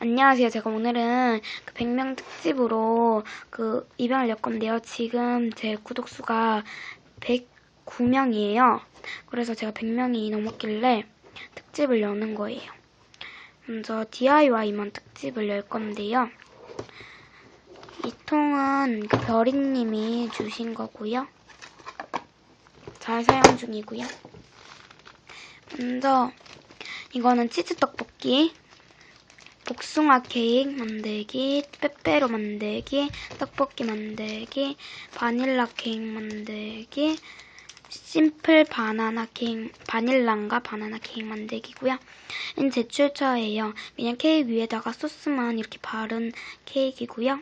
안녕하세요. 제가 오늘은 그 100명 특집으로 그 입양을 열 건데요. 지금 제 구독수가 109명이에요. 그래서 제가 100명이 넘었길래 특집을 여는 거예요. 먼저 DIY만 특집을 열 건데요. 이 통은 그 별이님이 주신 거고요. 잘 사용 중이고요. 먼저 이거는 치즈 떡볶이, 복숭아 케이크 만들기, 빼빼로 만들기, 떡볶이 만들기, 바닐라 케이크 만들기, 심플 바나나 케이크, 바닐라인가 바나나 케이크 만들기고요. 이는 제출처예요. 그냥 케이크 위에다가 소스만 이렇게 바른 케이크이고요.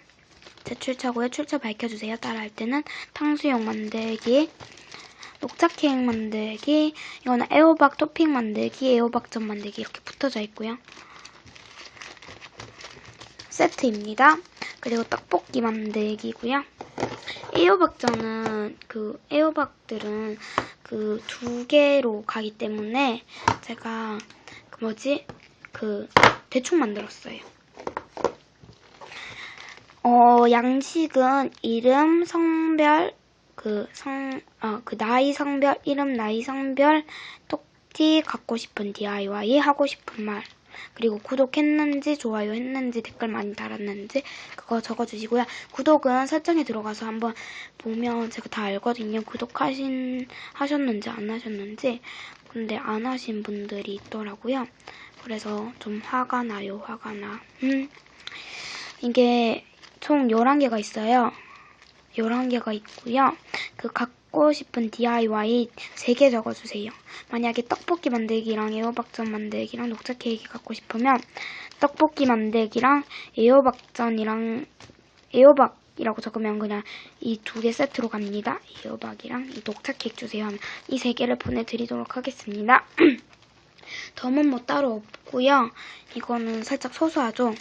제출처고요. 출처 밝혀주세요. 따라할 때는 탕수육 만들기, 녹차 케이크 만들기, 이거는 애호박 토핑 만들기, 애호박전 만들기 이렇게 붙어져 있고요. 세트입니다. 그리고 떡볶이 만들기고요. 애호박전은 그 애호박들은 그 두 개로 가기 때문에 제가 그 뭐지 그 대충 만들었어요. 어 양식은 이름 성별 그 성, 어, 그 나이 성별, 이름 나이 성별, 톡티, 갖고 싶은 DIY, 하고 싶은 말, 그리고 구독했는지, 좋아요 했는지, 댓글 많이 달았는지, 그거 적어주시고요. 구독은 설정에 들어가서 한번 보면 제가 다 알거든요. 구독하신, 하셨는지, 안 하셨는지. 근데 안 하신 분들이 있더라고요. 그래서 좀 화가 나요, 화가 나. 음. 이게 총 11개가 있어요. 11개가 있고요. 그 갖고 싶은 DIY 3개 적어주세요. 만약에 떡볶이 만들기랑 애호박전 만들기랑 녹차 케이크 갖고 싶으면 떡볶이 만들기랑 애호박전이랑 애호박이라고 적으면 그냥 이 두 개 세트로 갑니다. 애호박이랑 이 녹차 케이크 주세요 하면 이 세 개를 보내드리도록 하겠습니다. 덤은 뭐 따로 없고요. 이거는 살짝 소소하죠?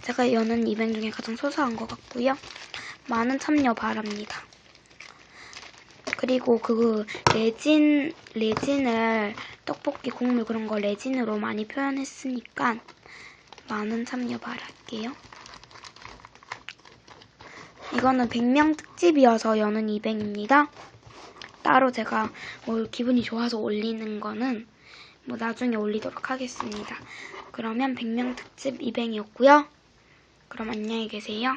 제가 여는 이벤 중에 가장 소소한 것 같고요. 많은 참여 바랍니다. 그리고 그 레진 레진을 떡볶이 국물 그런 거 레진으로 많이 표현했으니까 많은 참여 바랄게요. 이거는 100명 특집이어서 여는 200입니다. 따로 제가 뭐 기분이 좋아서 올리는 거는 뭐 나중에 올리도록 하겠습니다. 그러면 100명 특집 200이었고요. 그럼 안녕히 계세요.